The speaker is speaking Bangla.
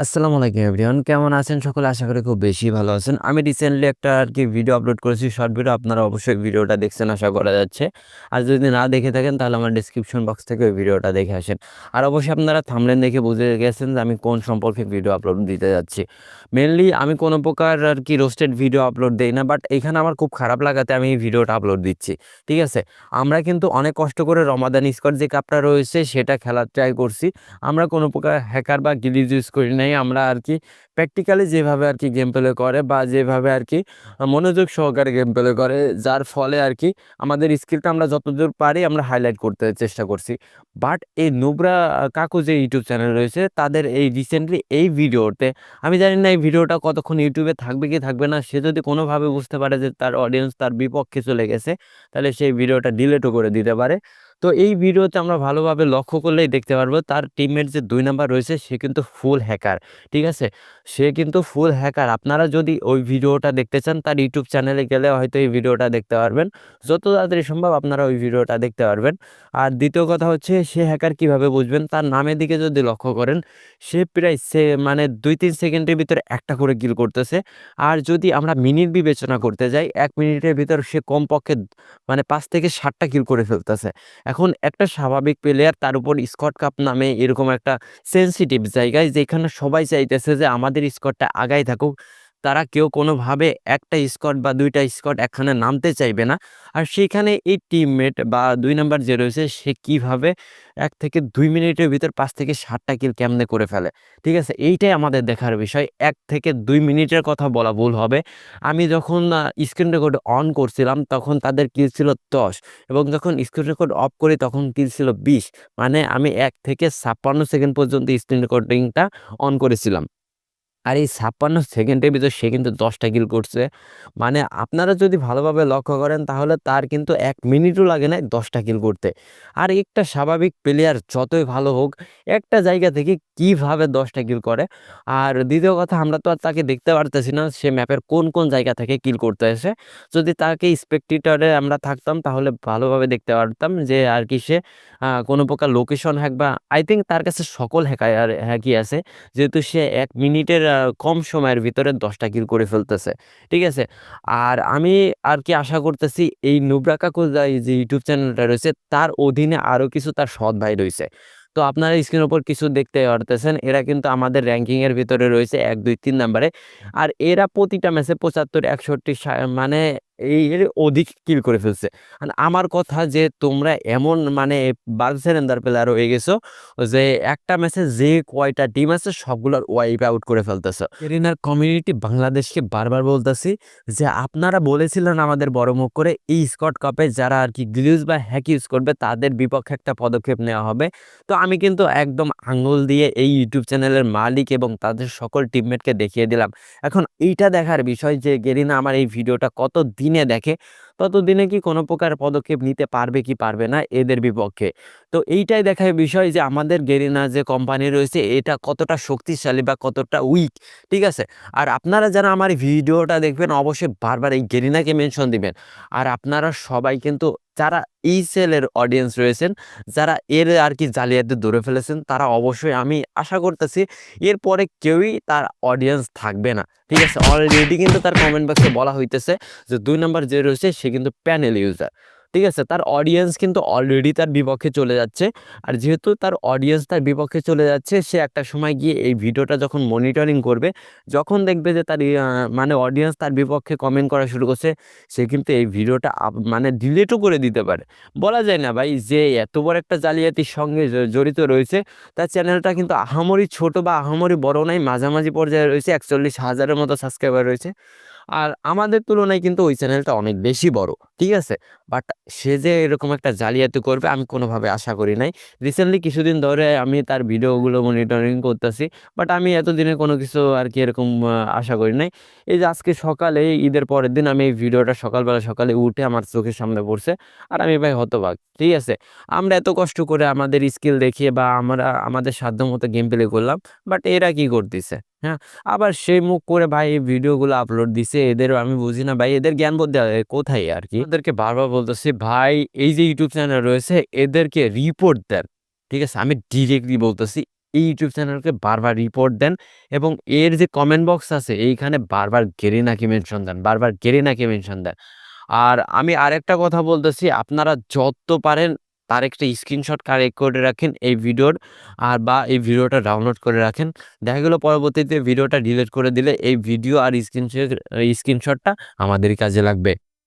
আসসালামু আলাইকুম এভরিওয়ান। কেমন আছেন সকলে? আশা করি খুব বেশি ভালো আছেন। আমি রিসেন্টলি একটা আর কি ভিডিও আপলোড করেছি শর্ট ভিডিও আপনারা অবশ্যই ভিডিওটা দেখছেন, আশা করা যাচ্ছে। আর যদি না দেখে থাকেন, তাহলে আমার ডিসক্রিপশন বক্স থেকে ওই ভিডিওটা দেখে আসেন। আর অবশ্যই আপনারা থামলেন দেখে বুঝে গেছেন যে আমি কোন সম্পর্কে ভিডিও আপলোড দিতে যাচ্ছি। মেনলি আমি কোনো প্রকার আর কি রোস্টেড ভিডিও আপলোড দিই না বাট এখানে আমার খুব খারাপ লাগাতে আমি এই ভিডিওটা আপলোড দিচ্ছি। ঠিক আছে? আমরা কিন্তু অনেক কষ্ট করে রমাদান স্কোয়ার যে কাপটা রয়েছে, সেটা খেলার ট্রাই করছি। আমরা কোনো প্রকার হ্যাকার বা গিলিজ ইউজ করি নাই আমরা আর কি প্র্যাকটিক্যালি যেভাবে আর কি গেম প্লে করে বা যেভাবে আর কি মনোযোগ সহকারে গেম প্লে করে, যার ফলে আর কি আমাদের স্কিলটা আমরা যতদূর পারি আমরা হাইলাইট করতে চেষ্টা করছি। বাট এই নুবরা কাকু যে ইউটিউব চ্যানেল রয়েছে, তাদের এই রিসেন্টলি এই ভিডিওতে আমি জানি না এই ভিডিওটা কতক্ষণ ইউটিউবে থাকবে কি থাকবে না, সে যদি কোনোভাবে বুঝতে পারে যে তার অডিয়েন্স তার বিপক্ষে চলে গেছে, তাহলে সেই ভিডিওটা ডিলেটও করে দিতে পারে। তো এই ভিডিওতে আমরা ভালোভাবে লক্ষ্য করলেই দেখতে পারব তার টিমমেট যে দুই নাম্বার রয়েছে, সে কিন্তু ফুল হ্যাকার ঠিক আছে? সে কিন্তু ফুল হ্যাকার আপনারা যদি ওই ভিডিওটা দেখতে চান, তার ইউটিউব চ্যানেলে গেলে হয়তো এই ভিডিওটা দেখতে পারবেন। যত তাড়াতাড়ি সম্ভব আপনারা ওই ভিডিওটা দেখতে পারবেন। আর দ্বিতীয় কথা হচ্ছে, সে হ্যাকার কীভাবে বুঝবেন? তার নামের দিকে যদি লক্ষ্য করেন, সে প্রায় সে মানে দুই তিন সেকেন্ডের ভিতরে একটা করে কিল করতেছে। আর যদি আমরা মিনিট বিবেচনা করতে যাই, এক মিনিটের ভিতর সে কমপক্ষে মানে পাঁচ থেকে ষাটটা কিল করে ফেলতেছে। এখন একটা স্বাভাবিক প্লেয়ার তার উপর স্কট কাপ নামে এরকম একটা সেন্সিটিভ জায়গায় যেখানে সবাই চাইতেছে যে আমাদের স্কটটা আগাই থাকুক। তারা কেউ কোনোভাবে একটা স্কট বা দুইটা স্কট এখানে নামতে চাইবে না। আর সেখানে এই টিমমেট বা দুই নাম্বার যে রয়েছে, সে কীভাবে এক থেকে দুই মিনিটের ভিতর পাঁচ থেকে ষাটটা কিল কেমনে করে ফেলে? ঠিক আছে, এইটাই আমাদের দেখার বিষয়। এক থেকে দুই মিনিটের কথা বলা ভুল হবে। আমি যখন স্ক্রিন রেকর্ড অন করছিলাম, তখন তাদের কিল ছিল দশ এবং যখন স্ক্রিন রেকর্ড অফ করি, তখন কিল ছিল বিশ। মানে আমি এক থেকে ছাপ্পান্ন সেকেন্ড পর্যন্ত স্ক্রিন রেকর্ডিংটা অন করেছিলাম। আর এই ছাপ্পান্ন সেকেন্ডের ভিতর সে কিন্তু দশটা কিল করছে। মানে আপনারা যদি ভালোভাবে লক্ষ্য করেন, তাহলে তার কিন্তু এক মিনিটও লাগে না দশটা কিল করতে। আর একটা স্বাভাবিক প্লেয়ার যতই ভালো হোক, একটা জায়গা থেকে কীভাবে দশটা কিল করে? আর দ্বিতীয় কথা, আমরা তো আর তাকে দেখতে পারতেছি না, সে ম্যাপের কোন কোন জায়গা থেকে কিল করতে আসে যদি তাকে স্পেকটেটরে আমরা থাকতাম, তাহলে ভালোভাবে দেখতে পারতাম যে আর কি সে কোনো প্রকার লোকেশন হ্যাক বা আই থিঙ্ক তার কাছে সকল হ্যাকার হ্যাকই আছে। যেহেতু সে এক মিনিটের কম সময়ের ভিতরে দশটা কিল করে ফেলতেছে। ঠিক আছে? আর আমি আর কি আশা করতেছি, এই নুবরা কাকুর যে ইউটিউব চ্যানেলটা রয়েছে, তার অধীনে আরও কিছু তার সৎ ভাই রয়েছে। তো আপনারা স্ক্রিনের ওপর কিছু দেখতে পারতেছেন, এরা কিন্তু আমাদের র্যাঙ্কিংয়ের ভিতরে রয়েছে এক, দুই, তিন নাম্বারে আর এরা প্রতিটা ম্যাচে পঁচাত্তর, একষট্টি মানে এই এর অধিক কিল করে ফেলছে। আর আমার কথা যে তোমরা এমন মানে বার্সেলেন্দার প্লেয়ার হয়ে গেছো যে একটা ম্যাচে যে কয়টা টিম আছে সবগুলোর ওয়াইপ আউট করে ফেলতেছে। এরিনার কমিউনিটি বাংলাদেশকে বারবার বলতেছি যে আপনারা বলেছিলেন আমাদের বড় মুখ করে এই স্কট কাপে যারা আর কি গ্লিউজ বা হ্যাক ইউজ করবে তাদের বিপক্ষে একটা পদক্ষেপ নেওয়া হবে। তো আমি কিন্তু একদম আঙুল দিয়ে এই ইউটিউব চ্যানেলের মালিক এবং তাদের সকল টিমমেটকে দেখিয়ে দিলাম। এখন এইটা দেখার বিষয় যে গেরিনা আমার এই ভিডিওটা কত দিনে দেখে ততদিনে কি কোনো প্রকার পদক্ষেপ নিতে পারবে কি পারবে না, এদের বিপক্ষে। তো এইটাই দেখায় বিষয় যে আমাদের গেরিনা যে কোম্পানি রয়েছে, এটা কতটা শক্তিশালী বা কতটা উইক ঠিক আছে? আর আপনারা যারা আমার ভিডিওটা দেখবেন, অবশ্যই বারবার এই গেরিনাকে মেনশন দিবেন। আর আপনারা সবাই কিন্তু, যারা এই সেলের অডিয়েন্স রয়েছেন, যারা এর আর কি জালিয়াতি ধরে ফেলেছেন, তারা অবশ্যই আমি আশা করতেছি, এরপরে কেউই তার অডিয়েন্স থাকবে না, ঠিক আছে? অলরেডি কিন্তু তার কমেন্ট বক্সে বলা হইতেছে যে দুই নাম্বার যে রয়েছে, সে কিন্তু প্যানেল ইউজার ঠিক আছে? তার অডিয়েন্স কিন্তু অলরেডি তার বিপক্ষে চলে যাচ্ছে। আর যেহেতু তার অডিয়েন্স তার বিপক্ষে চলে যাচ্ছে, সে একটা সময় গিয়ে এই ভিডিওটা যখন মনিটরিং করবে, যখন দেখবে যে তার মানে অডিয়েন্স তার বিপক্ষে কমেন্ট করা শুরু করছে, সে কিন্তু এই ভিডিওটা মানে ডিলেটও করে দিতে পারে। বলা যায় না ভাই, যে এত বড় একটা জালিয়াতির সঙ্গে জড়িত রয়েছে, তার চ্যানেলটা কিন্তু আহামরি ছোট বা আহামরি বড় নাই, মাঝামাঝি পর্যায়ে রয়েছে, একচল্লিশ হাজারের মতো সাবস্ক্রাইবার রয়েছে। আর আমাদের তুলনায় কিন্তু ওই চ্যানেলটা অনেক বেশি বড়, ঠিক আছে? বাট সে যে এরকম একটা জালিয়াতি করবে আমি কোনোভাবে আশা করি নাই। রিসেন্টলি কিছুদিন ধরে আমি তার ভিডিওগুলো মনিটরিং করতেছি, বাট আমি এতদিনে কোনো কিছু আর কি এরকম আশা করি নাই। এই যে আজকে সকালে, ঈদের পরের দিন আমি এই ভিডিওটা সকালবেলা সকালে উঠে আমার চোখের সামনে পড়ছে আর আমি ভাই হতবাক, ঠিক আছে? আমরা এত কষ্ট করে আমাদের স্কিল দেখিয়ে বা আমরা আমাদের সাধ্য মতো গেম প্লে করলাম, বাট এরা কি করতেছে? হ্যাঁ আবার সেই মুখ করে ভাই এই ভিডিওগুলো আপলোড দিছে এদের আমি বুঝি না। ভাই, এদের জ্ঞান বলতে কোথায় আর কি? এদেরকে বারবার বলতেছি, ভাই, এই যে ইউটিউব চ্যানেল রয়েছে, এদেরকে রিপোর্ট দেন। ঠিক আছে, আমি ডিরেক্টলি বলতেছি, এই ইউটিউব চ্যানেলকে বারবার রিপোর্ট দেন এবং এর যে কমেন্ট বক্স আছে, এইখানে বারবার গেরিনাকে মেনশন দেন, বারবার গেরিনাকে মেনশন দেন। আর আমি আরেকটা কথা বলতেছি, আপনারা যত পারেন তার একটা স্ক্রিনশট কালেক্ট করে রাখেন এই ভিডিওর, আর বা এই ভিডিওটা ডাউনলোড করে রাখেন। দেখা গেলো পরবর্তীতে ভিডিওটা ডিলিট করে দিলে এই ভিডিও আর স্ক্রিনশট স্ক্রিনশটটা আমাদের কাজে লাগবে।